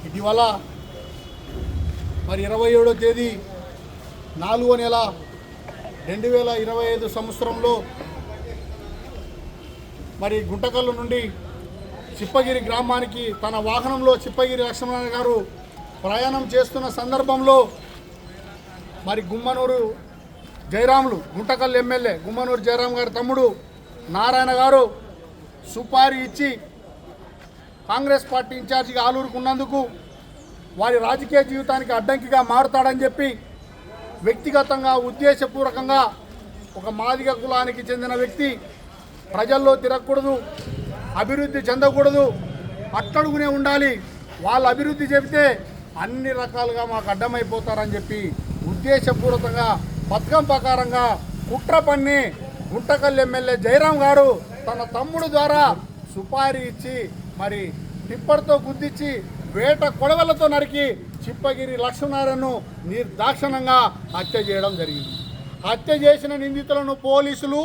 ఇటీవల మరి ఇరవై ఏడో తేదీ నాలుగో నెల రెండు వేల ఇరవై ఐదు సంవత్సరంలో మరి గుంటకల్లు నుండి చిప్పగిరి గ్రామానికి తన వాహనంలో చిప్పగిరి లక్ష్మణారాయణ గారు ప్రయాణం చేస్తున్న సందర్భంలో మరి గుమ్మనూరు జయరాములు గుంటకల్లు ఎమ్మెల్యే గుమ్మనూరు జయరాం గారి తమ్ముడు నారాయణ గారు సుపారీ ఇచ్చి కాంగ్రెస్ పార్టీ ఇన్ఛార్జిగా ఆలూరుకున్నందుకు వారి రాజకీయ జీవితానికి అడ్డంకిగా మారుతాడని చెప్పి వ్యక్తిగతంగా ఉద్దేశపూర్వకంగా ఒక మాదిగ కులానికి చెందిన వ్యక్తి ప్రజల్లో తిరగకూడదు అభివృద్ధి చెందకూడదు అట్టడుగునే ఉండాలి. వాళ్ళు అభివృద్ధి చెబితే అన్ని రకాలుగా మాకు అడ్డమైపోతారని చెప్పి ఉద్దేశపూర్వకంగా పథకం ప్రకారంగా కుట్ర పన్ని గుంటకల్ ఎమ్మెల్యే జయరాం గారు తన తమ్ముడు ద్వారా సుపారీ ఇచ్చి మరి టిప్పర్తో గుద్దిచ్చి వేట కొడవలతో నరికి చిప్పగిరి లక్ష్మీనారాయణను నిర్దాక్షణంగా హత్య చేయడం జరిగింది. హత్య చేసిన నిందితులను పోలీసులు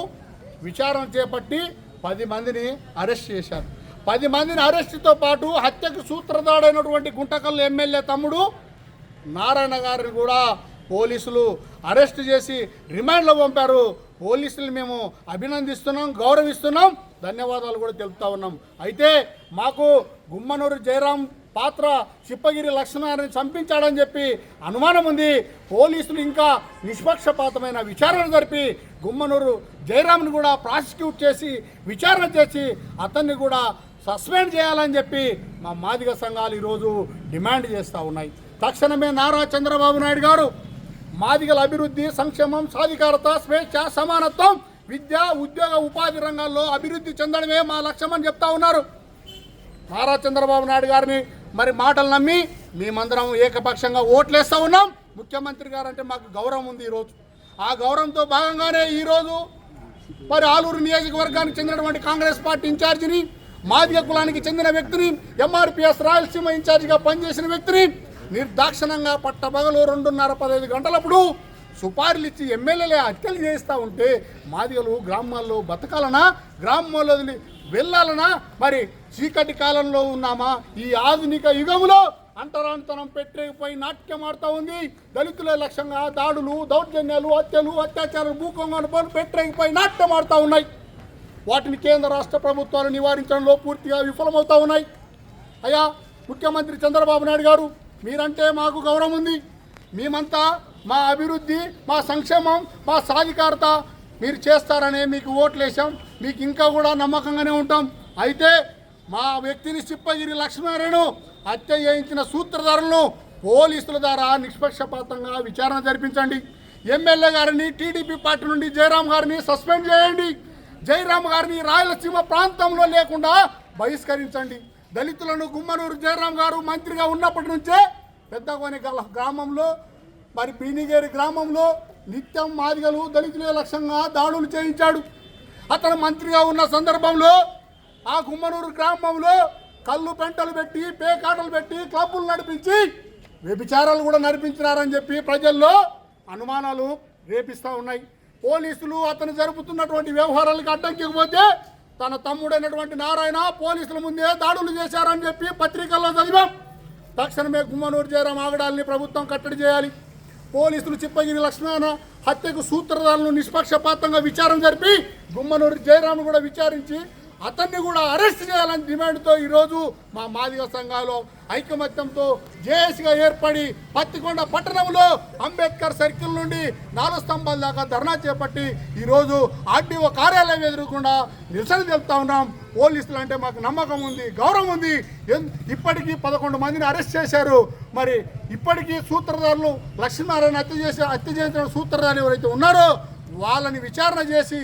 విచారణ చేపట్టి పది మందిని అరెస్ట్ చేశారు. పది మందిని అరెస్టుతో పాటు హత్యకు సూత్రధాడైనటువంటి గుంటకల్లు ఎమ్మెల్యే తమ్ముడు నారాయణ గారిని కూడా పోలీసులు అరెస్ట్ చేసి రిమాండ్లో పంపారు. పోలీసులు మేము అభినందిస్తున్నాం గౌరవిస్తున్నాం. ధన్యవాదాలు కూడా తెలుపుతా ఉన్నాం. అయితే మాకు గుమ్మనూరు జయరాం పాత్ర చిప్పగిరి లక్ష్మణారాయణ చంపించాడని చెప్పి అనుమానం ఉంది. పోలీసులు ఇంకా నిష్పక్షపాతమైన విచారణ జరిపి గుమ్మనూరు జయరాంని కూడా ప్రాసిక్యూట్ చేసి విచారణ చేసి అతన్ని కూడా సస్పెండ్ చేయాలని చెప్పి మా మాదిగ సంఘాలు ఈరోజు డిమాండ్ చేస్తూ ఉన్నాయి. తక్షణమే నారా చంద్రబాబు నాయుడు గారు మాదిగల అభివృద్ధి సంక్షేమం సాధికారత స్వేచ్ఛ సమానత్వం విద్య ఉద్యోగ ఉపాధి రంగాల్లో అభివృద్ధి చెందడమే మా లక్ష్యమని చెప్తా ఉన్నారు. నారా చంద్రబాబు నాయుడు గారిని మరి మాటలు నమ్మి మేమందరం ఏకపక్షంగా ఓట్లేస్తూ ఉన్నాం. ముఖ్యమంత్రి గారు అంటే మాకు గౌరవం ఉంది ఈరోజు. ఆ గౌరవంతో భాగంగానే ఈరోజు మరి ఆలూరు నియోజకవర్గానికి చెందినటువంటి కాంగ్రెస్ పార్టీ ఇన్ఛార్జిని మాదిగ కులానికి చెందిన వ్యక్తిని ఎంఆర్పిఎస్ రాయలసీమ ఇన్ఛార్జిగా పనిచేసిన వ్యక్తిని నిర్దాక్షణంగా పట్టపగలు రెండున్నర పదహైదు గంటలప్పుడు సుపారీలు ఇచ్చి ఎమ్మెల్యేలే హత్యలు చేస్తూ ఉంటే మాదిగలు గ్రామాల్లో బతకాలనా? గ్రామాల్లో వదిలి వెళ్ళాలనా? మరి చీకటి కాలంలో ఉన్నామా? ఈ ఆధునిక యుగంలో అంటరాంతరం పెట్టేపోయి నాట్యం ఆడుతూ ఉంది. దళితుల లక్ష్యంగా దాడులు దౌర్జన్యాలు హత్యలు అత్యాచారాలు భూకంగాను పనులు పెట్టేపోయి నాట్యం ఆడుతూ ఉన్నాయి. వాటిని కేంద్ర రాష్ట్ర ప్రభుత్వాలు నివారించడంలో పూర్తిగా విఫలమవుతూ ఉన్నాయి. అయ్యా ముఖ్యమంత్రి చంద్రబాబు నాయుడు గారు మీరంటే మాకు గౌరవం ఉంది. మేమంతా మా అభివృద్ధి మా సంక్షేమం మా సాధికారత మీరు చేస్తారనే మీకు ఓట్లేసాం మీకు ఇంకా కూడా నమ్మకంగానే ఉంటాం. అయితే మా వ్యక్తిని చిప్పగిరి లక్ష్మీనారాయణ హత్య చేయించిన సూత్రధారులను పోలీసుల ద్వారా నిష్పక్షపాతంగా విచారణ జరిపించండి. ఎమ్మెల్యే గారిని టీడీపీ పార్టీ నుండి జయరాం గారిని సస్పెండ్ చేయండి. జయరాం గారిని రాయలసీమ ప్రాంతంలో లేకుండా బహిష్కరించండి. దళితులను గుమ్మనూరు జయరాం గారు మంత్రిగా ఉన్నప్పటి నుంచే పెద్దగోని గల- గ్రామంలో మరి బీనిగేరి గ్రామంలో నిత్యం మాదిగలు దళితుల లక్ష్యంగా దాడులు చేయించాడు. అతను మంత్రిగా ఉన్న సందర్భంలో ఆ గుమ్మనూరు గ్రామంలో కళ్ళు పెంటలు పెట్టి పేకాటలు పెట్టి క్లబ్బులు నడిపించి వ్యభిచారాలు కూడా నడిపించినారని చెప్పి ప్రజల్లో అనుమానాలు రేపిస్తూ ఉన్నాయి. పోలీసులు అతను జరుపుతున్నటువంటి వ్యవహారాలకు అడ్డంకిపోతే తన తమ్ముడైనటువంటి నారాయణ పోలీసుల ముందే దాడులు చేశారని చెప్పి పత్రికల్లో చదివాం. తక్షణమే గుమ్మనూరు జయరాం ఆగడాల్ని ప్రభుత్వం కట్టడి చేయాలి. పోలీసులు చిప్పగిరి లక్ష్మణ హత్యకు సూత్రధారులను నిష్పక్షపాతంగా విచారణ జరిపి గుమ్మనూరు జయరాం కూడా విచారించి అతన్ని కూడా అరెస్ట్ చేయాలని డిమాండ్తో ఈరోజు మా మాదిగ సంఘాలు ఐకమత్యంతో జేఏసీగా ఏర్పడి పత్తికొండ పట్టణంలో అంబేద్కర్ సర్కిల్ నుండి నాలుగు స్తంభాల దాకా ధర్నా చేపట్టి ఈరోజు ఆర్డీఓ కార్యాలయం ఎదురకుండా నిరసన తెలుపుతా ఉన్నాం. పోలీసులు అంటే మాకు నమ్మకం ఉంది గౌరవం ఉంది. ఇప్పటికీ పదకొండు మందిని అరెస్ట్ చేశారు. మరి ఇప్పటికీ సూత్రధారులు లక్ష్మీనారాయణ హత్య చేసే హత్య చేసిన సూత్రధారులు ఎవరైతే ఉన్నారో వాళ్ళని విచారణ చేసి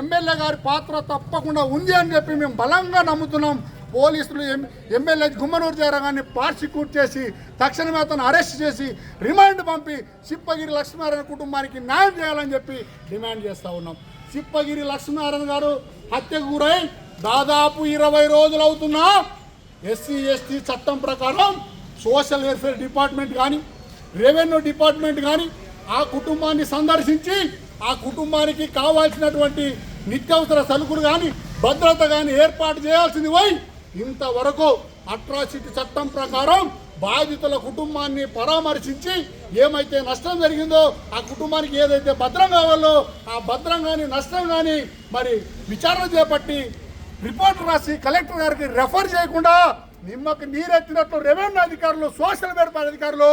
ఎమ్మెల్యే గారి పాత్ర తప్పకుండా ఉంది అని చెప్పి మేము బలంగా నమ్ముతున్నాం. పోలీసులు ఎం ఎమ్మెల్యే గుమ్మనూరు జయరాగాన్ని ప్రాసిక్యూట్ చేసి తక్షణమే అతను అరెస్ట్ చేసి రిమాండ్ పంపి సిప్పగిరి లక్ష్మీనారాయణ కుటుంబానికి న్యాయం చేయాలని చెప్పి డిమాండ్ చేస్తూ ఉన్నాం. సిప్పగిరి లక్ష్మీనారాయణ గారు హత్యకు గురై దాదాపు ఇరవై రోజులు అవుతున్నా ఎస్సీ ఎస్టీ చట్టం ప్రకారం సోషల్ వెల్ఫేర్ డిపార్ట్మెంట్ కానీ రెవెన్యూ డిపార్ట్మెంట్ కానీ ఆ కుటుంబాన్ని సందర్శించి ఆ కుటుంబానికి కావాల్సినటువంటి నిత్యావసర సరుకులు కానీ భద్రత కానీ ఏర్పాటు చేయాల్సింది పోయి ఇంతవరకు అట్రాసిటీ చట్టం ప్రకారం బాధితుల కుటుంబాన్ని పరామర్శించి ఏమైతే నష్టం జరిగిందో ఆ కుటుంబానికి ఏదైతే భద్రం కావాలో ఆ భద్రం కానీ నష్టం కానీ మరి విచారణ చేపట్టి రిపోర్ట్ రాసి కలెక్టర్ గారికి రెఫర్ చేయకుండా నిమ్మకు నీరెత్తినట్లు రెవెన్యూ అధికారులు సోషల్ వెల్ఫేర్ అధికారులు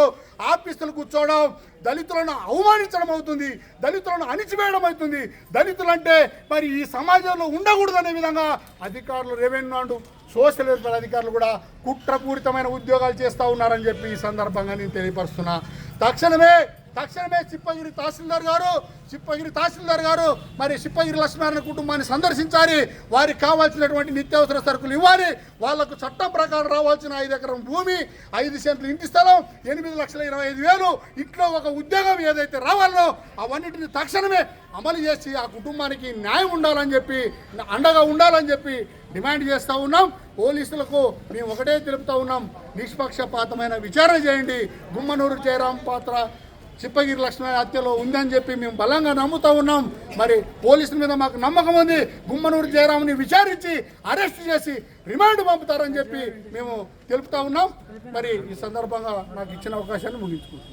ఆఫీసులు కూర్చోవడం దళితులను అవమానించడం అవుతుంది దళితులను అణిచివేయడం అవుతుంది. దళితులు అంటే మరి ఈ సమాజంలో ఉండకూడదనే విధంగా అధికారులు రెవెన్యూ అంటూ సోషల్ వెల్ఫేర్ అధికారులు కూడా కుట్రపూరితమైన ఉద్యోగాలు చేస్తూ ఉన్నారని చెప్పి ఈ సందర్భంగా నేను తెలియపరుస్తున్నా. తక్షణమే తక్షణమే చిప్పగిరి తహసీల్దార్ గారు చిప్పగిరి తహసీల్దార్ గారు మరి చిప్పగిరి లక్ష్మీనారాయణ కుటుంబాన్ని సందర్శించాలి. వారికి కావాల్సినటువంటి నిత్యావసర సరుకులు ఇవ్వాలి. వాళ్ళకు చట్టం ప్రకారం రావాల్సిన ఐదు ఎకరం భూమి ఐదు సెంట్లు ఇంటి స్థలం ఎనిమిది లక్షల ఇరవై ఐదు వేలు ఇంట్లో ఒక ఉద్యోగం ఏదైతే రావాలో అవన్నిటిని తక్షణమే అమలు చేసి ఆ కుటుంబానికి న్యాయం ఉండాలని చెప్పి అండగా ఉండాలని చెప్పి డిమాండ్ చేస్తూ ఉన్నాం. పోలీసులకు మేము ఒకటే తెలుపుతూ ఉన్నాం. నిష్పక్షపాతమైన విచారణ చేయండి. గుమ్మనూరు జయరాం పాత్ర చిప్పగిరి లక్ష్మణ హత్యలో ఉందని చెప్పి మేము బలంగా నమ్ముతా ఉన్నాం. మరి పోలీసుల మీద మాకు నమ్మకం ఉంది. గుమ్మనూరు జయరాంని విచారించి అరెస్ట్ చేసి రిమాండ్ పంపుతారని చెప్పి మేము తెలుపుతా ఉన్నాం. మరి ఈ సందర్భంగా నాకు ఇచ్చిన అవకాశాన్ని ముగించుకుంటున్నాం.